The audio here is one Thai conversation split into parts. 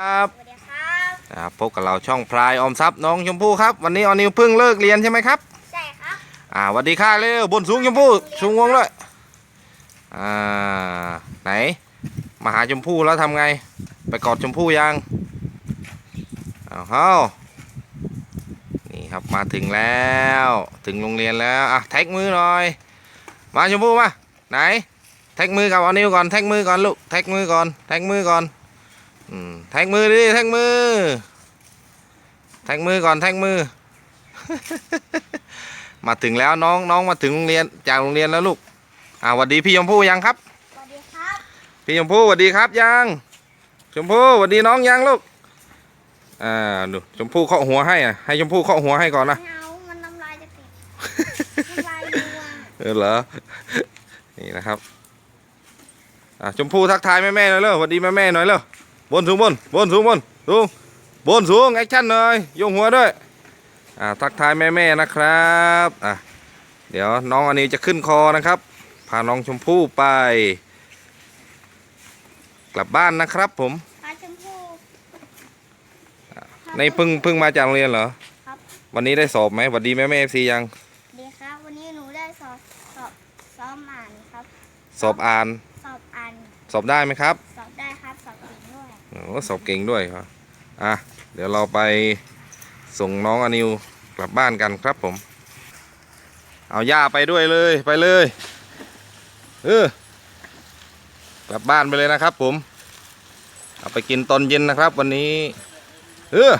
ครับสวัสดีครับอ่าพบกับเราช่องพลายออมทรัพย์น้องชมพู่ครับวันนี้ออนิวเพิ่งเลิกเรียนใช่ไหมครับใช่ครับอ่าสวัสดีค่ะเร็วบนสูงชมพู่สูงวงเลยอ่าไหนมาหาชมพู่แล้วทำไง ไปกอดชมพู่ยังอ้าวเฮ้านี่ครับมาถึงแล้วถึงโรงเรียนแล้วอะแท็กมือหน่อย มาชมพู่มาไหนแท็กมือกับออนิวก่อนแท็กมือก่อนลูกแท็กมือก่อนแท็กมือก่อนอืม แท็กมือดิแท็กมือ แท็กมือก่อนแท็กมือ มาถึงแล้วน้องน้องมาถึงโรงเรียนจากโรงเรียนแล้วลูกอ่าหวัดดีพี่ชมพู่ยังครับสวัสดีครับพี่ชมพู่หวัดดีครับยังชมพู่หวัดดีน้องยังลูกอ่าดูชมพู่เคาะหัวให้อะให้ชมพู่เคาะหัวให้ก่อนนะไม่เอามันน้ำลายจะติดน้ำลายรัวเออเหรอนี่นะครับอะชมพู่ทักทายแม่แม่ๆหน่อยเร็วหวัดดีแม่แม่ๆหน่อยเร็ว บนสูงบนบนสูงบนสูงบนสูงแอคชั่นหน่อยโยงหัวด้วยอ่าทักทายแม่แม่ๆนะครับอะเดี๋ยวน้องอันนี้จะขึ้นคอนะครับพาน้องชมพู่ไป กลับบ้านนะครับผมปลาชมพูในเพิ่งเพิ่งมาจากโรงเรียนเหรอครับวันนี้ได้สอบไหมหวัดดีแม่แม่เอฟซียังดีครับวันนี้หนูได้สอบสอบซ้อมอ่านครับ สอบอ่านสอบอ่านสอบได้ไหมครับสอบได้ครับ สอบเก่งด้วย โอ้สอบเก่งด้วยครับอะเดี๋ยวเราไปส่งน้องอนิวกลับบ้านกันครับผม เอาย่าไปด้วยเลยไปเลยเออกลับบ้านไปเลยนะครับผม เอาไปกินตอนเย็นนะครับวันนี้ เออ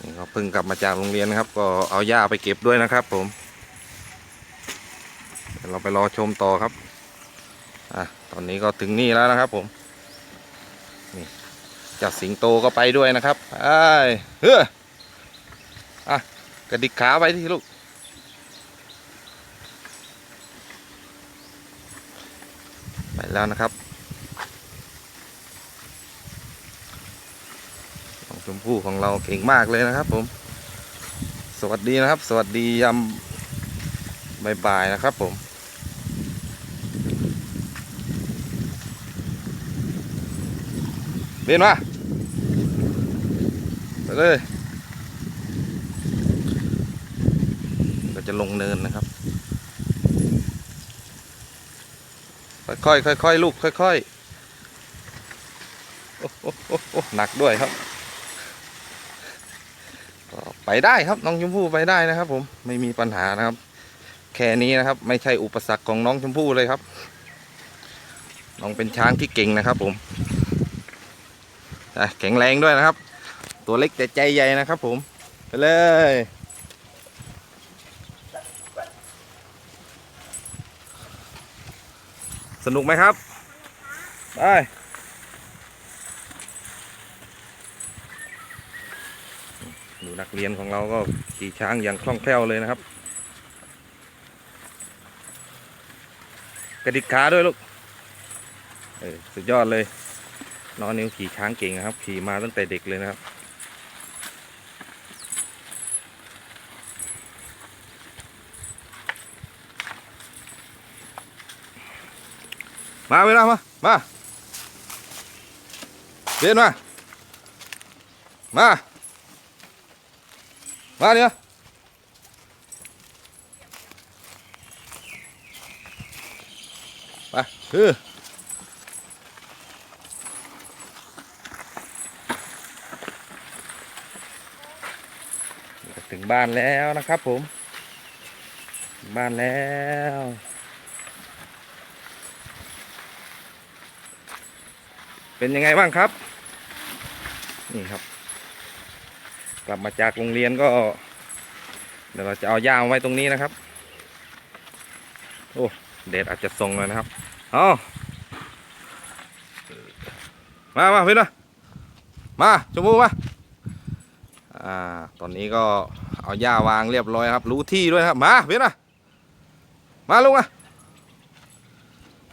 นี่เขาเพิ่งกลับมาจากโรงเรียนครับ ก็เอาย่าไปเก็บด้วยนะครับผม เดี๋ยวเราไปรอชมต่อครับอะตอนนี้ก็ถึงนี่แล้วนะครับ ผมนี่จัดสิงโตก็ไปด้วยนะครับไอ้เฮ้ออะกระดิกขาไปที่ลูกไปแล้วนะครับน้องชมพู่ของเราเก่งมากเลยนะครับ ผม สวัสดีนะครับ สวัสดียำบายบายนะครับ ผม เรียนมาไปเลยก็จะลงเนินนะครับ ค่อยๆค่อยๆลูกค่อยๆโอ้โอ้โอ้โอ้หนักด้วยครับไปได้ครับน้องชมพู่ไปได้นะครับ ผมไม่มีปัญหานะครับ แค่นี้นะครับ ไม่ใช่อุปสรรคของน้องชมพู่เลยครับ น้องเป็นช้างที่เก่งนะครับผม แข็งแรงด้วยนะครับ ตัวเล็กแต่ใจใหญ่นะครับผม ไปเลย สนุกไหมครับ ไปดูนักเรียนของเราก็ขี่ช้างอย่างคล่องแคล่วเลยนะครับ กระดิกขาด้วยลูกสุดยอดเลย น้องนิวขี่ช้างเก่งนะครับ ขี่มาตั้งแต่เด็กเลยนะครับ มาเวลามา มาเดินมา มา มาเดี๋ยวไปคือ ถึงบ้านแล้วนะครับผม บ้านแล้ว เป็นยังไงบ้างครับ นี่ครับ กลับมาจากโรงเรียนก็ เดี๋ยวเราจะเอาย่ามไว้ตรงนี้นะครับ โอ้เดดอาจจะทรงเลยนะครับเอามามาพี่นะมาชมพู่มา ตอนนี้ก็เอาหญ้าวางเรียบร้อยครับ รู้ที่ด้วยครับ มาเพี่นะมาลุงมา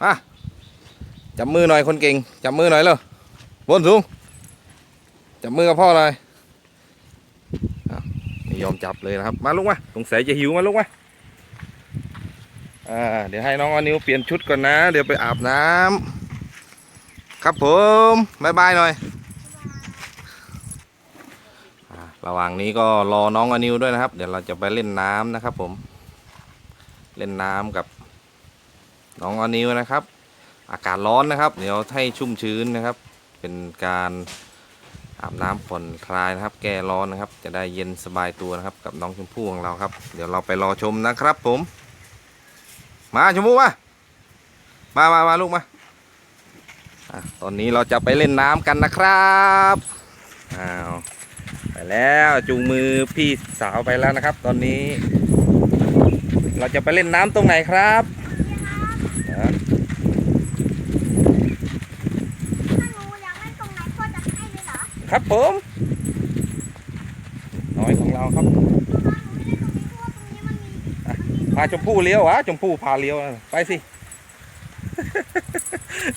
มาจับมือหน่อยคนเก่ง จับมือหน่อยเลยบนสูง จับมือกับพ่อหน่อยไม่ยอมจับเลยนะครับ มาลุกมาสงสัยจะหิวมาลุกมาอ่าเดี๋ยวให้น้องอนิวเปลี่ยนชุดก่อนนะ เดี๋ยวไปอาบน้ำครับผมบายบายหน่อยอ่า ระหว่างนี้ก็รอน้องอนิวด้วยนะครับ เดี๋ยวเราจะไปเล่นน้ำนะครับ ผม เล่นน้ำกับ น้องอนิวนะครับ อากาศร้อนนะครับ เดี๋ยวให้ชุ่มชื้นนะครับ เป็นการอาบน้ำผ่อนคลายนะครับ แก้ร้อนนะครับ จะได้เย็นสบายตัวนะครับ กับน้องชมพู่ของเราครับ เดี๋ยวเราไปรอชมนะครับ ผม มาชมพู่มามามามาลูกมาอตอนนี้เราจะไปเล่นน้ำกันนะครับอ้าว แล้วจูงมือพี่สาวไปแล้วนะครับ ตอนนี้ เราจะไปเล่นน้ำตรงไหนครับอะถ้าหนูอยากเล่นตรงไหนพ่อจะให้เลยเหรอครับผมน้อยของเราครับพ่อหนูไม่เล่นตรงนี้เพราะว่าตรงนี้มันมีพาชมพู่เลี้ยววะชมพู่พาเลี้ยวนะไปสิ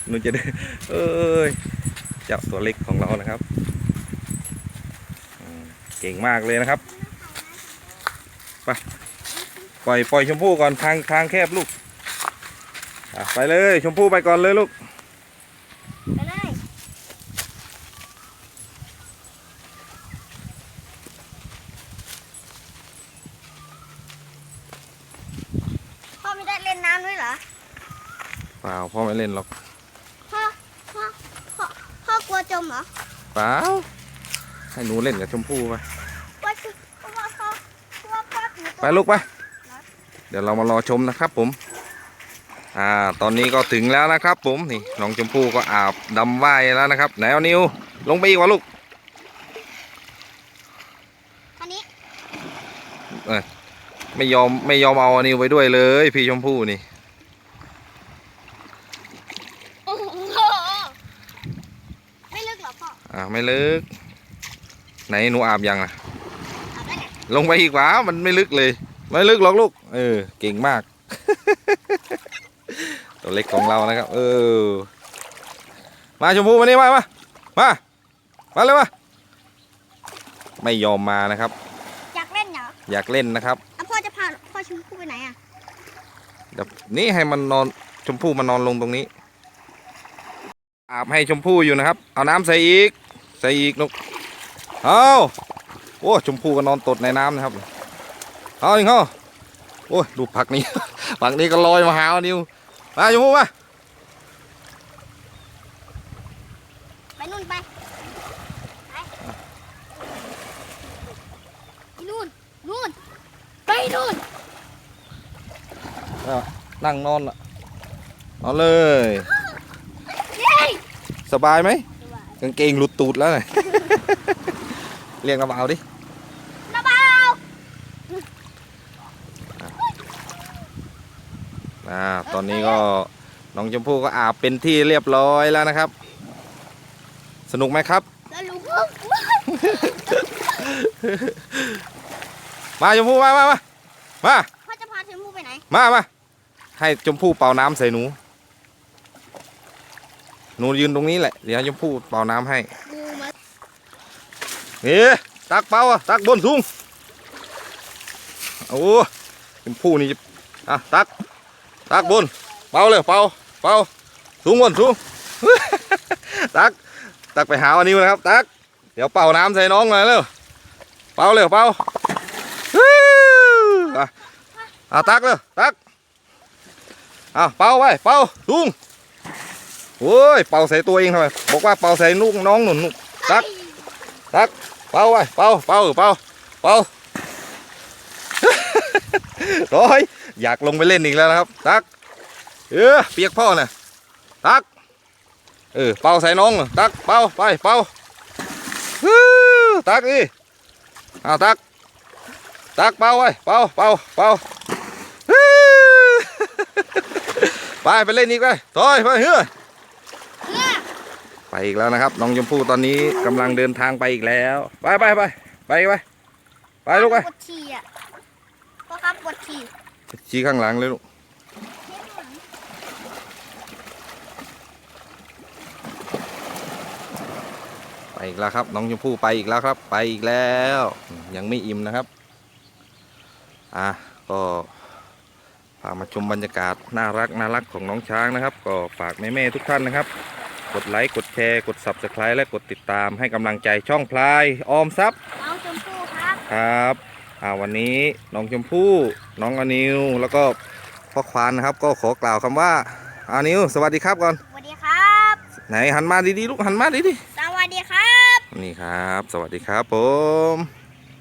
หนูจะได้เอ้ยเจ้าตัวเล็กของเรานะครับอืม เก่งมากเลยนะครับไปปล่อยปล่อยชมพู่ก่อนทางทางแคบลูกอะไปเลยชมพู่ไปก่อนเลยลูกไปเลยพ่อไม่ได้เล่นน้ำด้วยเหรอเปล่าพ่อไม่เล่นหรอกพ่อพ่อพ่อพ่อกลัวจมเหรอเปล่า ให้หนูเล่นกับชมพู่ไปว่าคือเพราะว่าพ่อเพราะว่าพ่อถือตัวไปลูกไปเดี๋ยวเรามารอชมนะครับผม อ่า ตอนนี้ก็ถึงแล้วนะครับ ผม นี่น้องชมพู่ก็อาบดำว่ายแล้วนะครับ ไหนเอานิว ลงไปอีกวะลูก อันนี้ไม่ยอมไม่ยอมเอานิวไปด้วยเลย พี่ชมพู่นี่โอ้โหไม่ลึกเหรอพ่อ อ่า ไม่ลึก ไหนหนูอาบยังอะอาบได้ไหนลงไปอีกวะมันไม่ลึกเลย ไม่ลึกหรอกลูก เออ เก่งมาก ตัวเล็กของเรานะครับ เออ มาชมพู่มานี่มามามามาเลยมาไม่ยอมมานะครับ อยากเล่นเหรอ อยากเล่นนะครับอะพ่อจะพาพ่อชมพู่ไปไหนอะเดี๋ยวนี่ให้มันนอนชมพู่มานอนลงตรงนี้ อาบให้ชมพู่อยู่นะครับ เอาน้ำใส่อีก ใส่อีกลูก เอาโอ้ชมพู่ก็นอนตดในน้ำนะครับเอาอีกเอาโอ้ยดูผักนี้ ผักนี้ก็ลอยมาหาเอานิวมาชมพู่มาไปนู่นไปไปนู่นนู่นไปนู่นนั่งนอนละนอนเลยเย้สบายไหมกางเกงหลุดตูดแล้วน่ะ เรียกกระเป๋าดิระเบาอ่าตอนนี้ก็น้องชมพู่ก็อาบเป็นที่เรียบร้อยแล้วนะครับ สนุกไหมครับแล้วลูกพ่อมาชมพู่มามามามาพ่อจะพาชมพู่ไปไหน มามาให้ชมพู่เป่าน้ำใส่หนู หนูยืนตรงนี้แหละ เดี๋ยวชมพู่เป่าน้ำให้บูมา นี่ตักเป่าอะตักบนสูงโอ้ชมพู่นี่จะอะตักตักบนเป่าเลยเป่าเป่าสูงบนสูงตักตักไปหาวันนี้นะครับตักเดี๋ยวเป่าน้ำใส่น้องหน่อยเร็วเป่าเร็วเป่าฮู้อะเอาตักเร็วตักเอาเป่าไว้เป่าสูงโอ้ยเป่าใส่ตัวเองทำไมบอกว่าเป่าใส่ลูกน้องหนุนตัก ตักเป่าไว้เป่าเป่าเป่าเป่าโอ้ยอยากลงไปเล่นอีกแล้วนะครับ ตัก เออเปียกพ่อน่ะตัก เออเป่าใส่น้อง ตักเป่าไปเป่าตักดิเอาตัก ตักเป่าไว้เป่าเป่าเป่าไปไปเล่นอีกไปถอยไปเฮ้ยเพื่อ ไปอีกแล้วนะครับ น้องชมพู่ตอนนี้กำลังเดินทางไปอีกแล้ว ไปไปไปไปไปไปลูกไปปวดฉี่อะพ่อครับปวดฉี่ชี้ข้างหลังเลยลูกไปอีกแล้วครับ น้องชมพู่ไปอีกแล้วครับ ไปอีกแล้ว ยังไม่อิ่มนะครับ อะก็พามาชมบรรยากาศน่ารักน่ารักของน้องช้างนะครับ ก็ฝากแม่ๆทุกท่านนะครับ กดไลค์ กดแชร์ กด subscribe และกดติดตามให้กำลังใจช่องพลายออมทรัพย์น้องชมพู่ครับครับอ่าวันนี้น้องชมพู่ น้องอนิว แล้วก็พ่อควานนะครับ ก็ขอกล่าวคำว่าอานิว สวัสดีครับก่อน สวัสดีครับ ไหนหันมาดีๆลูกหันมาดีสวัสดีครับ ๆนี่ครับ สวัสดีครับผม